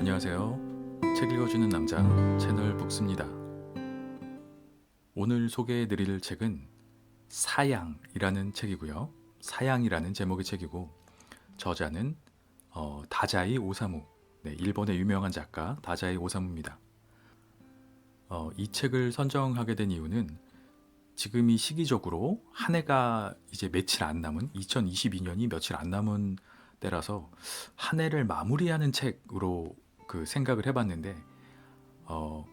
안녕하세요. 책 읽어주는 남자 채널 북스입니다. 오늘 소개해드릴 책은 사양이라는 책이고요. 사양이라는 제목의 책이고 저자는 어, 다자이 오사무, 네, 일본의 유명한 작가 다자이 오사무입니다. 어, 이 책을 선정하게 된 이유는 지금 이 시기적으로 한 해가 이제 며칠 안 남은 2022년이 며칠 안 남은 때라서 한 해를 마무리하는 책으로 그 생각을 해봤는데 어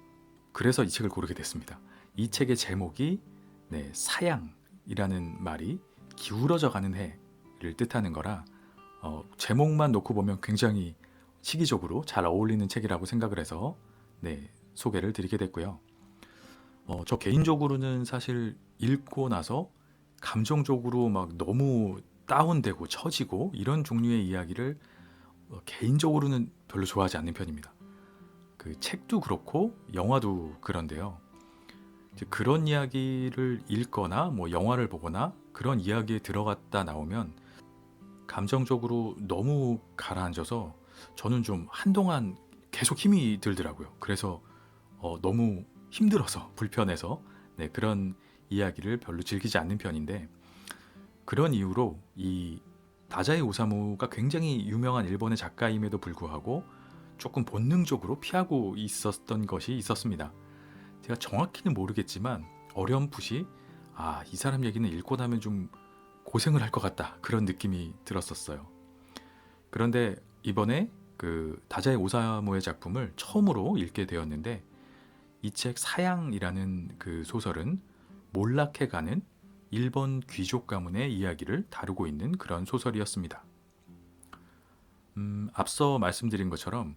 그래서 이 책을 고르게 됐습니다. 이 책의 제목이 네, 사양이라는 말이 기울어져 가는 해를 뜻하는 거라 어, 제목만 놓고 보면 굉장히 시기적으로 잘 어울리는 책이라고 생각을 해서 네, 소개를 드리게 됐고요. 어, 저 개인적으로는 사실 읽고 나서 감정적으로 막 너무 다운되고 처지고 이런 종류의 이야기를 어, 개인적으로는 별로 좋아하지 않는 편입니다. 그 책도 그렇고 영화도 그런데요. 그런 이야기를 읽거나 뭐 영화를 보거나 그런 이야기에 들어갔다 나오면 감정적으로 너무 가라앉아서 저는 좀 한동안 계속 힘이 들더라고요. 그래서 어, 너무 힘들어서 불편해서 네, 그런 이야기를 별로 즐기지 않는 편인데 그런 이유로 이 다자이 오사무가 굉장히 유명한 일본의 작가임에도 불구하고 조금 본능적으로 피하고 있었던 것이 있었습니다. 제가 정확히는 모르겠지만 어렴풋이 아, 이 사람 얘기는 읽고 나면 좀 고생을 할 것 같다. 그런 느낌이 들었었어요. 그런데 이번에 그 다자이 오사무의 작품을 처음으로 읽게 되었는데 이 책 사양이라는 그 소설은 몰락해가는 일본 귀족 가문의 이야기를 다루고 있는 그런 소설이었습니다. 음, 앞서 말씀드린 것처럼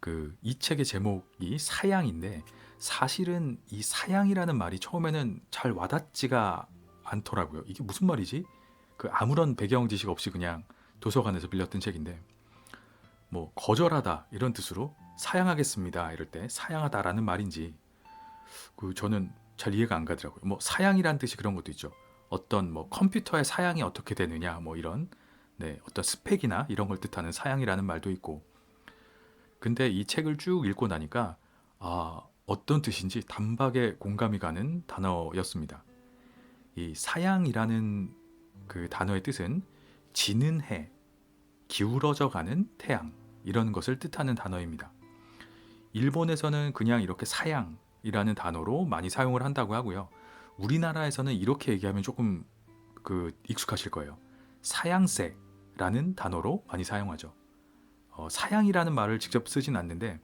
그 이 책의 제목이 사양인데 사실은 이 사양이라는 말이 처음에는 잘 와닿지가 않더라고요. 이게 무슨 말이지? 그 아무런 배경 지식 없이 그냥 도서관에서 빌렸던 책인데 뭐 거절하다 이런 뜻으로 사양하겠습니다 이럴 때 사양하다라는 말인지 그 저는 잘 이해가 안 가더라고요. 뭐 사양이란 뜻이 그런 것도 있죠. 어떤 뭐 컴퓨터의 사양이 어떻게 되느냐 뭐 이런 네, 어떤 스펙이나 이런 걸 뜻하는 사양이라는 말도 있고 근데 이 책을 쭉 읽고 나니까 아 어떤 뜻인지 단박에 공감이 가는 단어였습니다. 이 사양이라는 그 단어의 뜻은 지는 해, 기울어져 가는 태양 이런 것을 뜻하는 단어입니다. 일본에서는 그냥 이렇게 사양 이라는 단어로 많이 사용을 한다고 하고요. 우리나라에서는 이렇게 얘기하면 조금 그 익숙하실 거예요. 사양세라는 단어로 많이 사용하죠. 어, 사양이라는 말을 직접 쓰진 않는데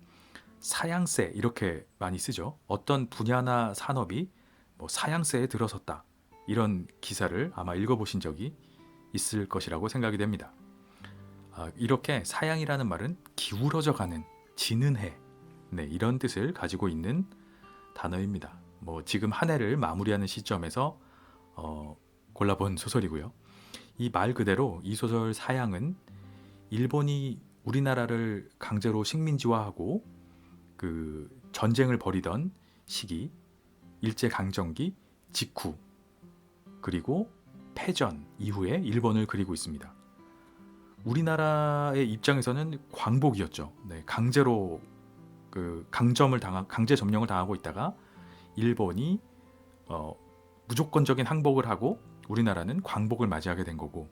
사양세 이렇게 많이 쓰죠. 어떤 분야나 산업이 뭐 사양세에 들어섰다 이런 기사를 아마 읽어보신 적이 있을 것이라고 생각이 됩니다. 아, 이렇게 사양이라는 말은 기울어져 가는 지는 해 네, 이런 뜻을 가지고 있는 단어입니다. 뭐 지금 한 해를 마무리하는 시점에서 어, 골라본 소설이고요. 이 말 그대로 이 소설 사양은 일본이 우리나라를 강제로 식민지화하고 그 전쟁을 벌이던 시기 일제 강점기 직후 그리고 패전 이후에 일본을 그리고 있습니다. 우리나라의 입장에서는 광복이었죠. 네, 강제로 그 강점을 당하 강제 점령을 당하고 있다가 일본이 어, 무조건적인 항복을 하고 우리나라는 광복을 맞이하게 된 거고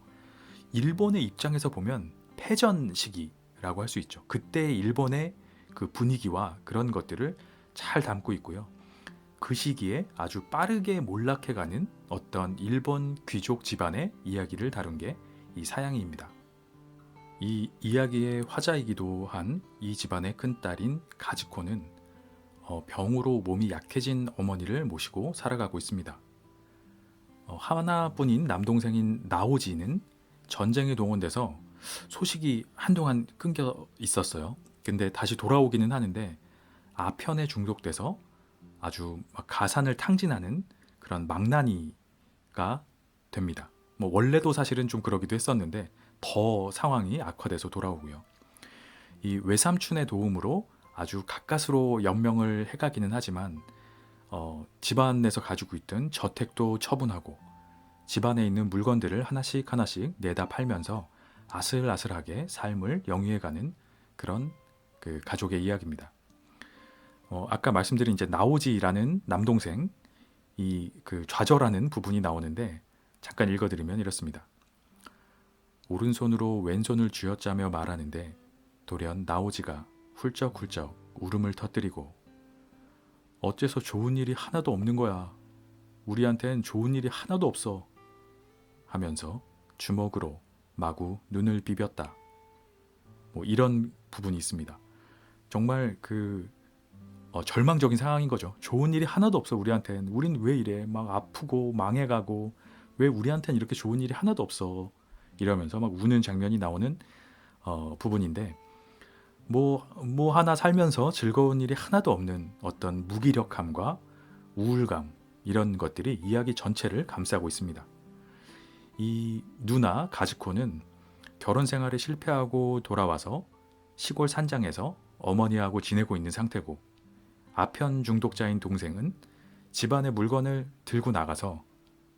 일본의 입장에서 보면 패전 시기라고 할 수 있죠. 그때 일본의 그 분위기와 그런 것들을 잘 담고 있고요. 그 시기에 아주 빠르게 몰락해가는 어떤 일본 귀족 집안의 이야기를 다룬 게 이 사양이입니다. 이 이야기의 화자이기도 한 이 집안의 큰 딸인 가즈코는 어, 병으로 몸이 약해진 어머니를 모시고 살아가고 있습니다. 어, 하나뿐인 남동생인 나오지는 전쟁에 동원돼서 소식이 한동안 끊겨 있었어요. 근데 다시 돌아오기는 하는데 아편에 중독돼서 아주 막 가산을 탕진하는 그런 망나니가 됩니다. 뭐 원래도 사실은 좀 그러기도 했었는데 더 상황이 악화돼서 돌아오고요. 이 외삼촌의 도움으로 아주 가까스로 연명을 해가기는 하지만 어, 집안에서 가지고 있던 저택도 처분하고 집안에 있는 물건들을 하나씩 하나씩 내다 팔면서 아슬아슬하게 삶을 영위해가는 그런 그 가족의 이야기입니다. 어, 아까 말씀드린 이제 나오지라는 남동생 이 그 좌절하는 부분이 나오는데 잠깐 읽어드리면 이렇습니다. 오른손으로 왼손을 쥐어짜며 말하는데 돌연 나오지가 훌쩍훌쩍 울음을 터뜨리고 어째서 좋은 일이 하나도 없는 거야. 우리한텐 좋은 일이 하나도 없어. 하면서 주먹으로 마구 눈을 비볐다. 뭐 이런 부분이 있습니다. 정말 그 어, 절망적인 상황인 거죠. 좋은 일이 하나도 없어 우리한텐. 우린 왜 이래? 막 아프고 망해가고 왜 우리한텐 이렇게 좋은 일이 하나도 없어? 이러면서 막 우는 장면이 나오는 어, 부분인데 뭐, 뭐 하나 살면서 즐거운 일이 하나도 없는 어떤 무기력함과 우울감 이런 것들이 이야기 전체를 감싸고 있습니다. 이 누나 가즈코는 결혼 생활에 실패하고 돌아와서 시골 산장에서 어머니하고 지내고 있는 상태고 아편 중독자인 동생은 집안의 물건을 들고 나가서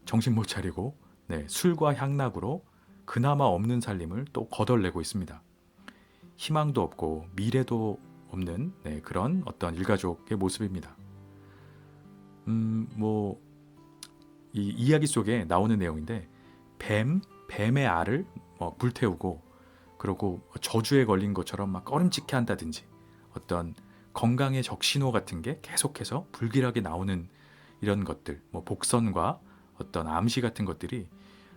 정신 못 차리고 네, 술과 향락으로 그나마 없는 살림을 또 거덜내고 있습니다. 희망도 없고 미래도 없는 네, 그런 어떤 일가족의 모습입니다. 음, 뭐, 이 이야기 속에 나오는 내용인데, 뱀, 뱀의 알을 뭐 불태우고, 그리고 저주에 걸린 것처럼 막 꺼림칙해 한다든지, 어떤 건강의 적신호 같은 게 계속해서 불길하게 나오는 이런 것들, 뭐 복선과 어떤 암시 같은 것들이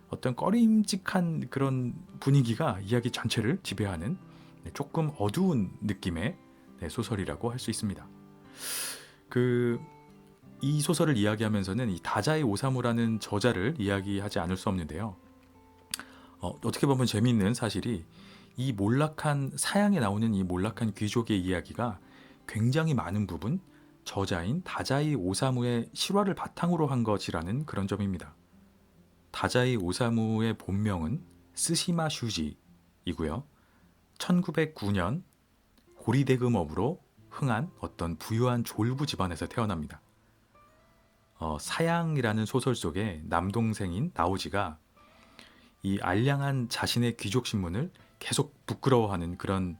어떤 꺼림칙한 그런 분위기가 이야기 전체를 지배하는 네, 조금 어두운 느낌의 네, 소설이라고 할 수 있습니다. 그 이 소설을 이야기하면서는 이 다자이 오사무라는 저자를 이야기하지 않을 수 없는데요. 어, 어떻게 보면 재미있는 사실이 이 몰락한 사양에 나오는 이 몰락한 귀족의 이야기가 굉장히 많은 부분 저자인 다자이 오사무의 실화를 바탕으로 한 것이라는 그런 점입니다. 다자이 오사무의 본명은 스시마 슈지이고요. 1909년 고리대금업으로 흥한 어떤 부유한 졸부 집안에서 태어납니다. 어, 사양이라는 소설 속에 남동생인 나오지가 이 알량한 자신의 귀족 신분을 계속 부끄러워하는 그런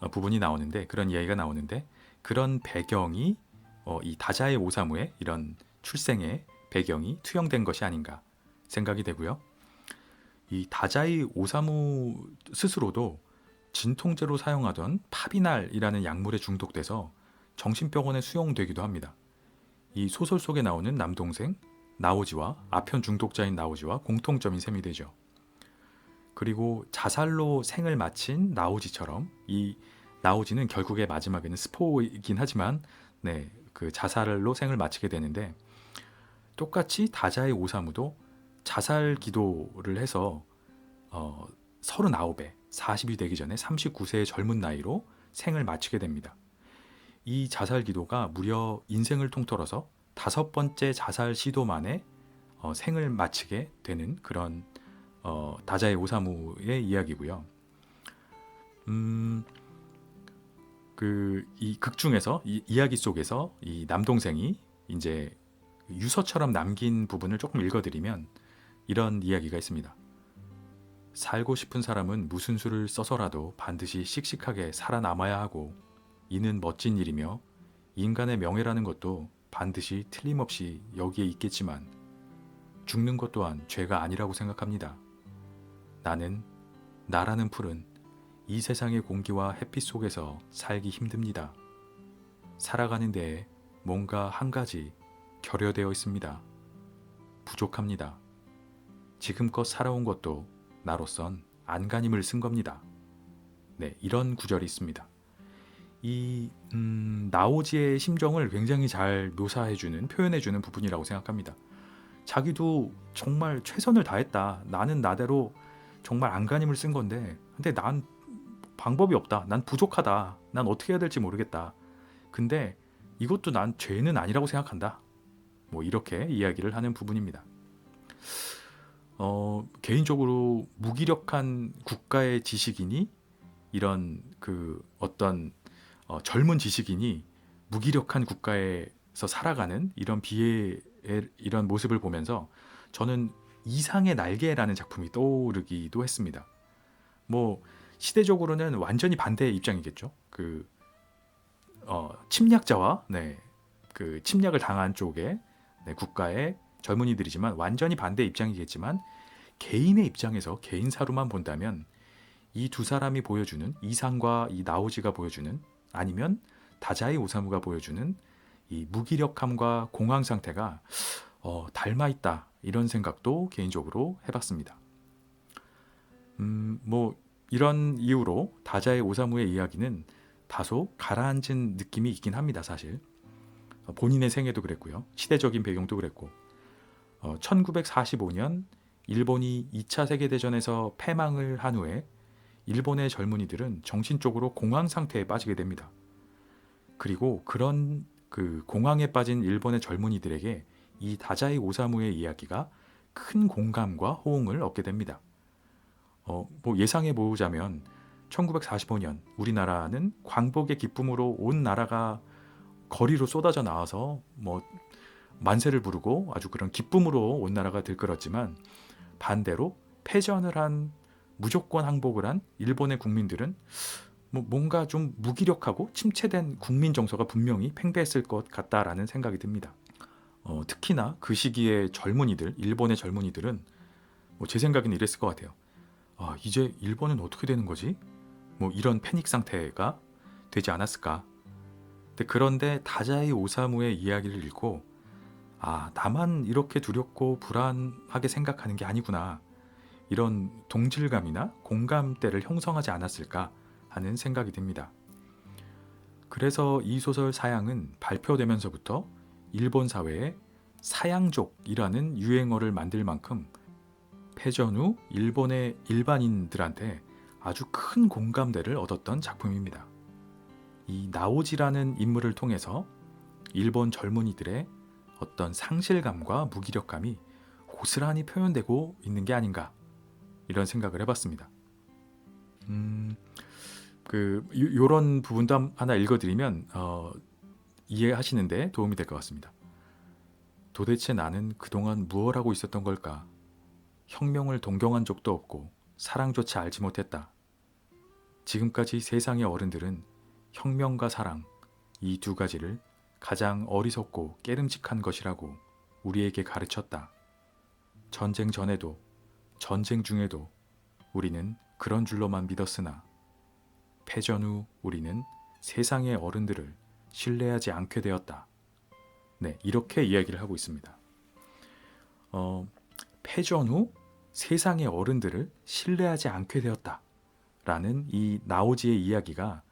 어, 부분이 나오는데 그런 이야기가 나오는데 그런 배경이 어, 이 다자의 오사무의 이런 출생의 배경이 투영된 것이 아닌가 생각이 되고요. 이 다자이 오사무 스스로도 진통제로 사용하던 파비날이라는 약물에 중독돼서 정신병원에 수용되기도 합니다. 이 소설 속에 나오는 남동생 나오지와 아편 중독자인 나오지와 공통점인 셈이 되죠. 그리고 자살로 생을 마친 나오지처럼 이 나오지는 결국에 마지막에는 스포이긴 하지만 네, 그 자살로 생을 마치게 되는데 똑같이 다자의 오사무도 자살 기도를 해서 어, 39에 40이 되기 전에 39세의 젊은 나이로 생을 마치게 됩니다. 이 자살 기도가 무려 인생을 통틀어서 다섯 번째 자살 시도 만에 어, 생을 마치게 되는 그런 어, 다자의 오사무의 이야기고요. 음, 그이 극 중에서 이 이야기 속에서 이 남동생이 이제 유서처럼 남긴 부분을 조금 읽어드리면 이런 이야기가 있습니다. 살고 싶은 사람은 무슨 수를 써서라도 반드시 씩씩하게 살아남아야 하고 이는 멋진 일이며 인간의 명예라는 것도 반드시 틀림없이 여기에 있겠지만 죽는 것 또한 죄가 아니라고 생각합니다. 나는 나라는 풀은 이 세상의 공기와 햇빛 속에서 살기 힘듭니다. 살아가는 데에 뭔가 한 가지 결여되어 있습니다. 부족합니다. 지금껏 살아온 것도 나로선 안간힘을 쓴 겁니다. 네, 이런 구절이 있습니다. 이 음, 나오지의 심정을 굉장히 잘 묘사해주는 표현해주는 부분이라고 생각합니다. 자기도 정말 최선을 다했다. 나는 나대로 정말 안간힘을 쓴 건데, 근데 난 방법이 없다. 난 부족하다. 난 어떻게 해야 될지 모르겠다. 근데 이것도 난 죄는 아니라고 생각한다. 뭐 이렇게 이야기를 하는 부분입니다. 어, 개인적으로 무기력한 국가의 지식인이 이런 그 어떤 어, 젊은 지식인이 무기력한 국가에서 살아가는 이런 비의 이런 모습을 보면서 저는 이상의 날개라는 작품이 떠오르기도 했습니다. 뭐 시대적으로는 완전히 반대의 입장이겠죠. 그 어, 침략자와 네, 그 침략을 당한 쪽의 네, 국가의 젊은이들이지만 완전히 반대 입장이겠지만 개인의 입장에서 개인사로만 본다면 이 두 사람이 보여주는 이상과 이 나오지가 보여주는 아니면 다자이 오사무가 보여주는 이 무기력함과 공황 상태가 어, 닮아 있다 이런 생각도 개인적으로 해봤습니다. 음, 뭐 이런 이유로 다자이 오사무의 이야기는 다소 가라앉은 느낌이 있긴 합니다, 사실. 어, 본인의 생애도 그랬고요. 시대적인 배경도 그랬고. 어, 1945년 일본이 2차 세계대전에서 패망을 한 후에 일본의 젊은이들은 정신적으로 공황 상태에 빠지게 됩니다. 그리고 그런 그 공황에 빠진 일본의 젊은이들에게 이 다자이 오사무의 이야기가 큰 공감과 호응을 얻게 됩니다. 어, 뭐 예상해 보자면 1945년 우리나라는 광복의 기쁨으로 온 나라가 거리로 쏟아져 나와서 뭐 만세를 부르고 아주 그런 기쁨으로 온 나라가 들끓었지만 반대로 패전을 한 무조건 항복을 한 일본의 국민들은 뭐 뭔가 좀 무기력하고 침체된 국민 정서가 분명히 팽배했을 것 같다라는 생각이 듭니다. 어, 특히나 그 시기의 젊은이들, 일본의 젊은이들은 뭐 제 생각에는 이랬을 것 같아요. 아, 이제 일본은 어떻게 되는 거지? 뭐 이런 패닉 상태가 되지 않았을까? 그런데 다자이 오사무의 이야기를 읽고 아, 나만 이렇게 두렵고 불안하게 생각하는 게 아니구나. 이런 동질감이나 공감대를 형성하지 않았을까 하는 생각이 듭니다. 그래서 이 소설 사양은 발표되면서부터 일본 사회에 사양족이라는 유행어를 만들 만큼 패전 후 일본의 일반인들한테 아주 큰 공감대를 얻었던 작품입니다. 이 나오지라는 인물을 통해서 일본 젊은이들의 어떤 상실감과 무기력감이 고스란히 표현되고 있는 게 아닌가 이런 생각을 해봤습니다. 음, 그 요, 런 부분도 하나 읽어드리면 어, 이해하시는데 도움이 될 것 같습니다. 도대체 나는 그동안 무엇 하고 있었던 걸까? 혁명을 동경한 적도 없고 사랑조차 알지 못했다. 지금까지 세상의 어른들은 혁명과 사랑 이 두 가지를 가장 어리석고 깨름직한 것이라고 우리에게 가르쳤다. 전쟁 전에도 전쟁 중에도 우리는 그런 줄로만 믿었으나 패전 후 우리는 세상의 어른들을 신뢰하지 않게 되었다. 네, 이렇게 이야기를 하고 있습니다. 어, 패전 후 세상의 어른들을 신뢰하지 않게 되었다. 라는 이 나오지의 이야기가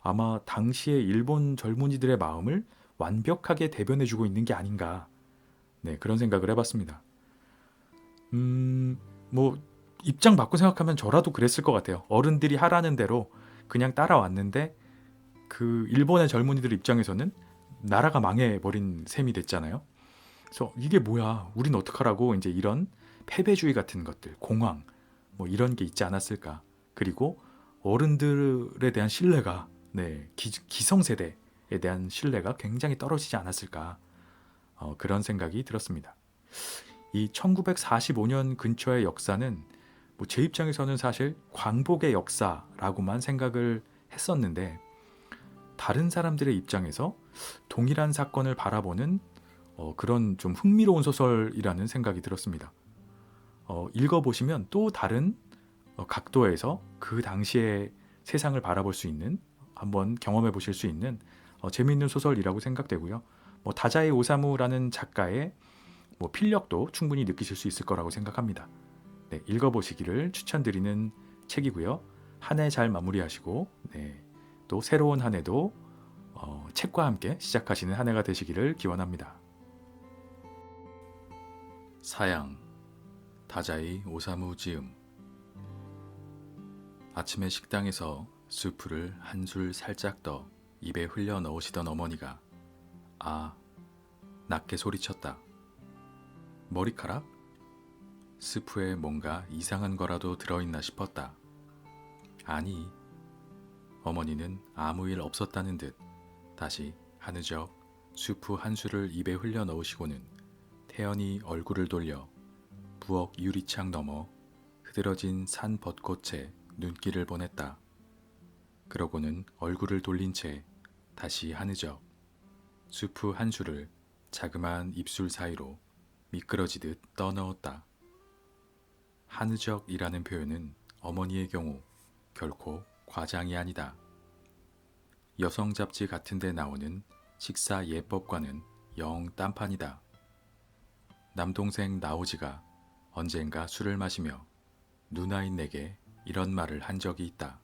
아마 당시의 일본 젊은이들의 마음을 완벽하게 대변해주고 있는 게 아닌가. 네, 그런 생각을 해봤습니다. 음, 뭐, 입장 바꿔 생각하면 저라도 그랬을 것 같아요. 어른들이 하라는 대로 그냥 따라왔는데, 그 일본의 젊은이들 입장에서는 나라가 망해버린 셈이 됐잖아요. 그래서 이게 뭐야, 우린 어떡하라고 이제 이런 패배주의 같은 것들, 공황, 뭐 이런 게 있지 않았을까. 그리고 어른들에 대한 신뢰가, 네, 기, 기성세대에 대한 신뢰가 굉장히 떨어지지 않았을까. 어, 그런 생각이 들었습니다. 이 1945년 근처의 역사는 뭐 제 입장에서는 사실 광복의 역사라고만 생각을 했었는데 다른 사람들의 입장에서 동일한 사건을 바라보는 어, 그런 좀 흥미로운 소설이라는 생각이 들었습니다. 어, 읽어보시면 또 다른 어, 각도에서 그 당시의 세상을 바라볼 수 있는 한번 경험해 보실 수 있는 어, 재미있는 소설이라고 생각되고요. 뭐 다자이 오사무라는 작가의 뭐 필력도 충분히 느끼실 수 있을 거라고 생각합니다. 네, 읽어보시기를 추천드리는 책이고요. 한 해 잘 마무리하시고 네, 또 새로운 한 해도 어, 책과 함께 시작하시는 한 해가 되시기를 기원합니다. 사양 다자이 오사무 지음 아침에 식당에서 수프를 한 술 살짝 떠 입에 흘려 넣으시던 어머니가 아 낮게 소리쳤다. 머리카락? 스프에 뭔가 이상한 거라도 들어있나 싶었다. 아니, 어머니는 아무 일 없었다는 듯 다시 하느적 수프 한 술을 입에 흘려 넣으시고는 태연히 얼굴을 돌려 부엌 유리창 너머 흐드러진 산 벚꽃에 눈길을 보냈다. 그러고는 얼굴을 돌린 채 다시 하느적 수프 한 수를 자그마한 입술 사이로 미끄러지듯 떠넣었다. 하느적이라는 표현은 어머니의 경우 결코 과장이 아니다. 여성 잡지 같은 데 나오는 식사 예법과는 영 딴판이다. 남동생 나오지가 언젠가 술을 마시며 누나인 내게 이런 말을 한 적이 있다.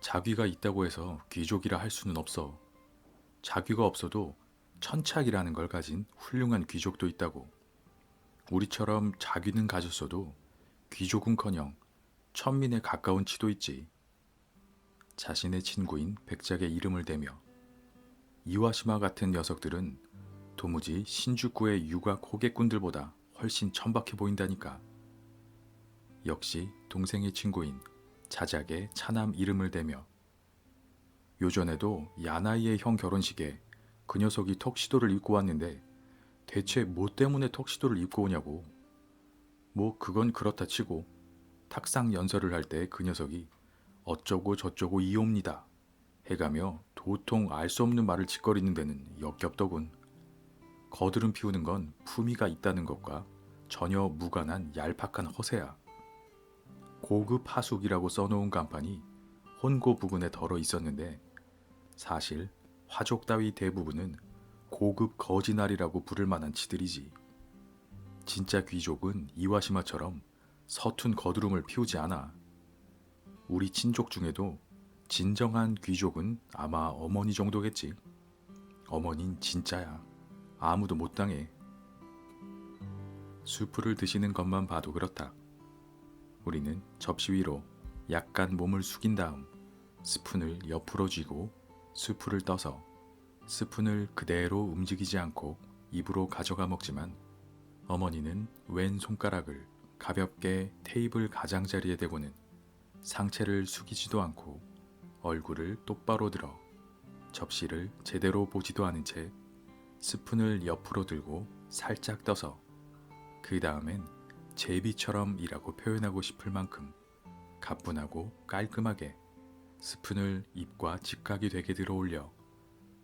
자귀가 있다고 해서 귀족이라 할 수는 없어. 자귀가 없어도 천착이라는 걸 가진 훌륭한 귀족도 있다고. 우리처럼 자귀는 가졌어도 귀족은커녕 천민에 가까운 치도 있지. 자신의 친구인 백작의 이름을 대며 이와시마 같은 녀석들은 도무지 신주쿠의 유각 호객꾼들보다 훨씬 천박해 보인다니까. 역시 동생의 친구인 자작의 차남 이름을 대며 요전에도 야나이의 형 결혼식에 그 녀석이 턱시도를 입고 왔는데 대체 뭐 때문에 턱시도를 입고 오냐고. 뭐 그건 그렇다 치고 탁상 연설을 할 때 그 녀석이 어쩌고 저쩌고 이옵니다. 해가며 도통 알 수 없는 말을 짓거리는 데는 역겹더군. 거드름 피우는 건 품위가 있다는 것과 전혀 무관한 얄팍한 허세야. 고급 하숙이라고 써놓은 간판이 혼고 부근에 덜어 있었는데 사실 화족 따위 대부분은 고급 거지날이라고 부를 만한 치들이지. 진짜 귀족은 이와시마처럼 서툰 거드름을 피우지 않아. 우리 친족 중에도 진정한 귀족은 아마 어머니 정도겠지. 어머닌 진짜야. 아무도 못 당해. 수프를 드시는 것만 봐도 그렇다. 우리는 접시 위로 약간 몸을 숙인 다음 스푼을 옆으로 쥐고 수프를 떠서 스푼을 그대로 움직이지 않고 입으로 가져가 먹지만 어머니는 왼 손가락을 가볍게 테이블 가장자리에 대고는 상체를 숙이지도 않고 얼굴을 똑바로 들어 접시를 제대로 보지도 않은 채 스푼을 옆으로 들고 살짝 떠서 그 다음엔 제비처럼이라고 표현하고 싶을 만큼 가뿐하고 깔끔하게 스푼을 입과 직각이 되게 들어올려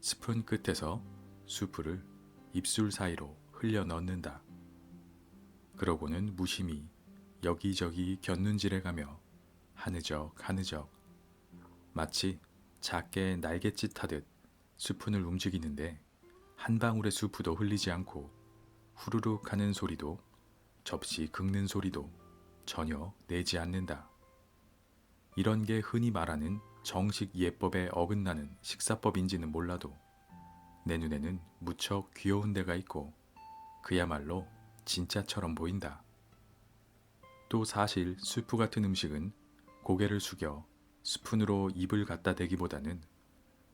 스푼 끝에서 수프를 입술 사이로 흘려 넣는다. 그러고는 무심히 여기저기 곁눈질해 가며 하느적 하느적 마치 작게 날갯짓 하듯 수푼을 움직이는데 한 방울의 수프도 흘리지 않고 후루룩 하는 소리도 접시 긁는 소리도 전혀 내지 않는다. 이런 게 흔히 말하는 정식 예법에 어긋나는 식사법인지는 몰라도 내 눈에는 무척 귀여운 데가 있고 그야말로 진짜처럼 보인다. 또 사실 수프 같은 음식은 고개를 숙여 스푼으로 입을 갖다 대기보다는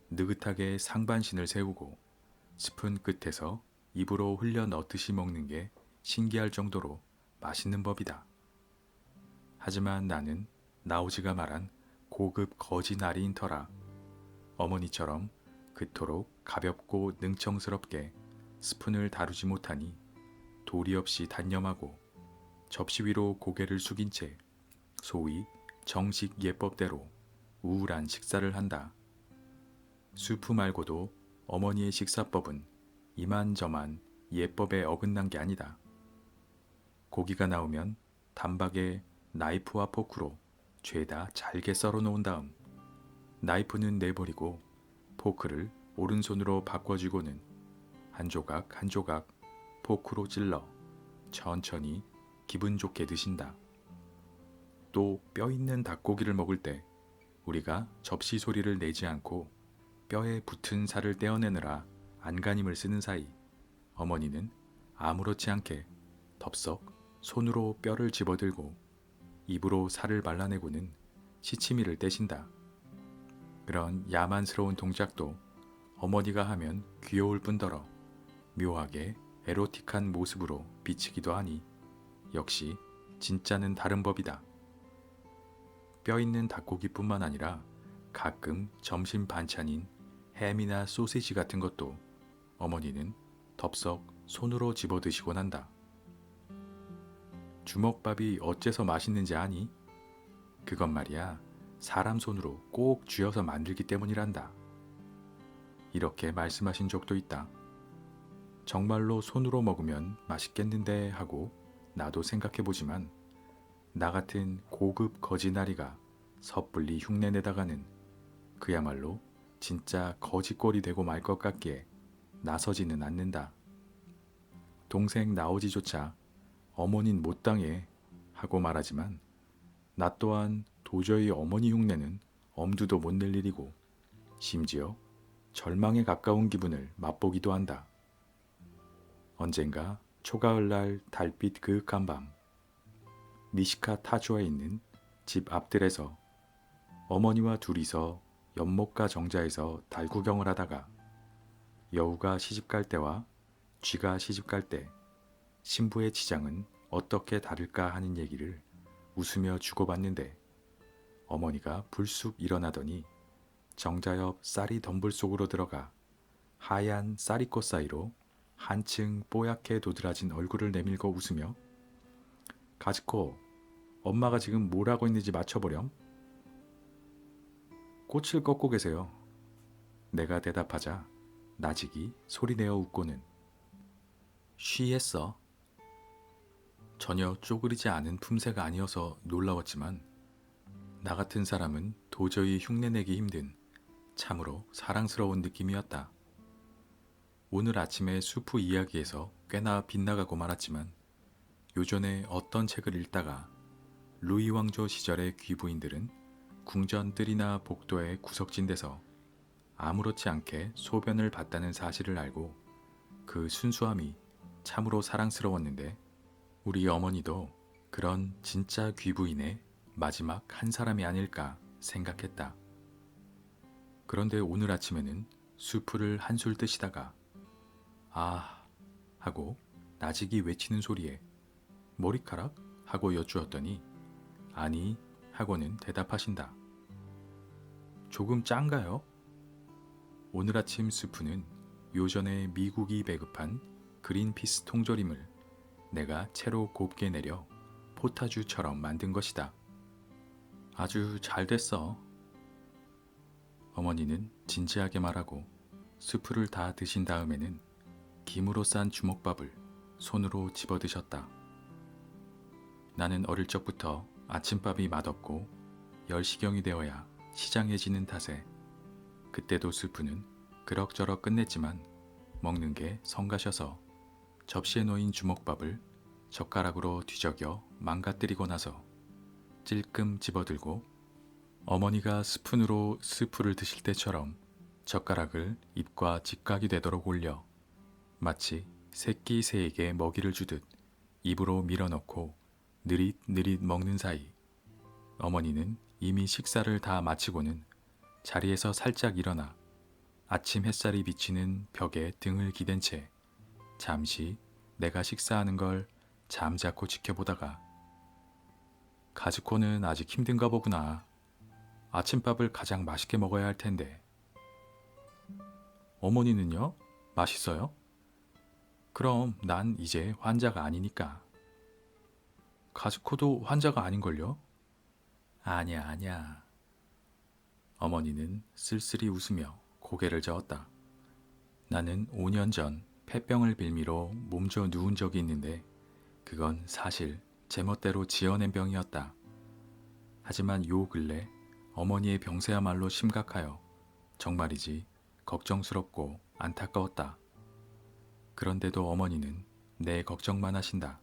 느긋하게 상반신을 세우고 스푼 끝에서 입으로 흘려 넣듯이 먹는 게 신기할 정도로 맛있는 법이다. 하지만 나는 나오지가 말한 고급 거지 나리인 터라 어머니처럼 그토록 가볍고 능청스럽게 스푼을 다루지 못하니 도리 없이 단념하고 접시 위로 고개를 숙인 채 소위 정식 예법대로 우울한 식사를 한다. 수프 말고도 어머니의 식사법은 이만저만 예법에 어긋난 게 아니다. 고기가 나오면 단박에 나이프와 포크로 죄다 잘게 썰어 놓은 다음 나이프는 내버리고 포크를 오른손으로 바꿔주고는 한 조각 한 조각 포크로 찔러 천천히 기분 좋게 드신다. 또 뼈 있는 닭고기를 먹을 때 우리가 접시 소리를 내지 않고 뼈에 붙은 살을 떼어내느라 안간힘을 쓰는 사이 어머니는 아무렇지 않게 덥석 손으로 뼈를 집어들고 입으로 살을 발라내고는 시치미를 떼신다. 그런 야만스러운 동작도 어머니가 하면 귀여울 뿐더러 묘하게 에로틱한 모습으로 비치기도 하니 역시 진짜는 다른 법이다. 뼈 있는 닭고기뿐만 아니라 가끔 점심 반찬인 햄이나 소시지 같은 것도 어머니는 덥석 손으로 집어 드시곤 한다. 주먹밥이 어째서 맛있는지 아니? 그건 말이야 사람 손으로 꼭 쥐어서 만들기 때문이란다. 이렇게 말씀하신 적도 있다. 정말로 손으로 먹으면 맛있겠는데 하고 나도 생각해 보지만 나 같은 고급 거지나리가 섣불리 흉내 내다가는 그야말로 진짜 거지꼴이 되고 말 것 같기에 나서지는 않는다. 동생 나오지조차 어머닌 못 당해 하고 말하지만 나 또한 도저히 어머니 흉내는 엄두도 못 낼 일이고 심지어 절망에 가까운 기분을 맛보기도 한다. 언젠가 초가을날 달빛 그윽한 밤 니시카 타주에 있는 집 앞들에서 어머니와 둘이서 연못가 정자에서 달 구경을 하다가 여우가 시집갈 때와 쥐가 시집갈 때 신부의 지장은 어떻게 다를까 하는 얘기를 웃으며 주고받는데 어머니가 불쑥 일어나더니 정자 옆 쌀이 덤불 속으로 들어가 하얀 쌀이꽃 사이로 한층 뽀얗게 도드라진 얼굴을 내밀고 웃으며 가즈코 엄마가 지금 뭘 하고 있는지 맞춰보렴. 꽃을 꺾고 계세요. 내가 대답하자 나직이 소리내어 웃고는 쉬했어 전혀 쪼그리지 않은 품새가 아니어서 놀라웠지만 나 같은 사람은 도저히 흉내내기 힘든 참으로 사랑스러운 느낌이었다. 오늘 아침에 수프 이야기에서 꽤나 빗나가고 말았지만 요전에 어떤 책을 읽다가 루이 왕조 시절의 귀부인들은 궁전 뜰이나 복도의 구석진 데서 아무렇지 않게 소변을 봤다는 사실을 알고 그 순수함이 참으로 사랑스러웠는데 우리 어머니도 그런 진짜 귀부인의 마지막 한 사람이 아닐까 생각했다. 그런데 오늘 아침에는 수프를 한술 뜨시다가 아 하고 나직이 외치는 소리에 머리카락 하고 여쭈었더니 아니 하고는 대답하신다. 조금 짠가요? 오늘 아침 수프는 요전에 미국이 배급한 그린피스 통조림을 내가 채로 곱게 내려 포타주처럼 만든 것이다. 아주 잘 됐어. 어머니는 진지하게 말하고 수프를 다 드신 다음에는 김으로 싼 주먹밥을 손으로 집어 드셨다. 나는 어릴 적부터 아침밥이 맛없고 10시경이 되어야 시장해지는 탓에 그때도 수프는 그럭저럭 끝냈지만 먹는 게 성가셔서 접시에 놓인 주먹밥을 젓가락으로 뒤적여 망가뜨리고 나서 찔끔 집어들고 어머니가 스푼으로 스프를 드실 때처럼 젓가락을 입과 직각이 되도록 올려 마치 새끼 새에게 먹이를 주듯 입으로 밀어넣고 느릿느릿 먹는 사이 어머니는 이미 식사를 다 마치고는 자리에서 살짝 일어나 아침 햇살이 비치는 벽에 등을 기댄 채 잠시 내가 식사하는 걸 잠자코 지켜보다가 가즈코는 아직 힘든가 보구나. 아침밥을 가장 맛있게 먹어야 할 텐데. 어머니는요? 맛있어요? 그럼 난 이제 환자가 아니니까. 가즈코도 환자가 아닌걸요? 아니야, 아니야. 어머니는 쓸쓸히 웃으며 고개를 저었다. 나는 5년 전 폐병을 빌미로 몸져 누운 적이 있는데 그건 사실 제멋대로 지어낸 병이었다. 하지만 요 근래 어머니의 병세야말로 심각하여 정말이지 걱정스럽고 안타까웠다. 그런데도 어머니는 내 걱정만 하신다.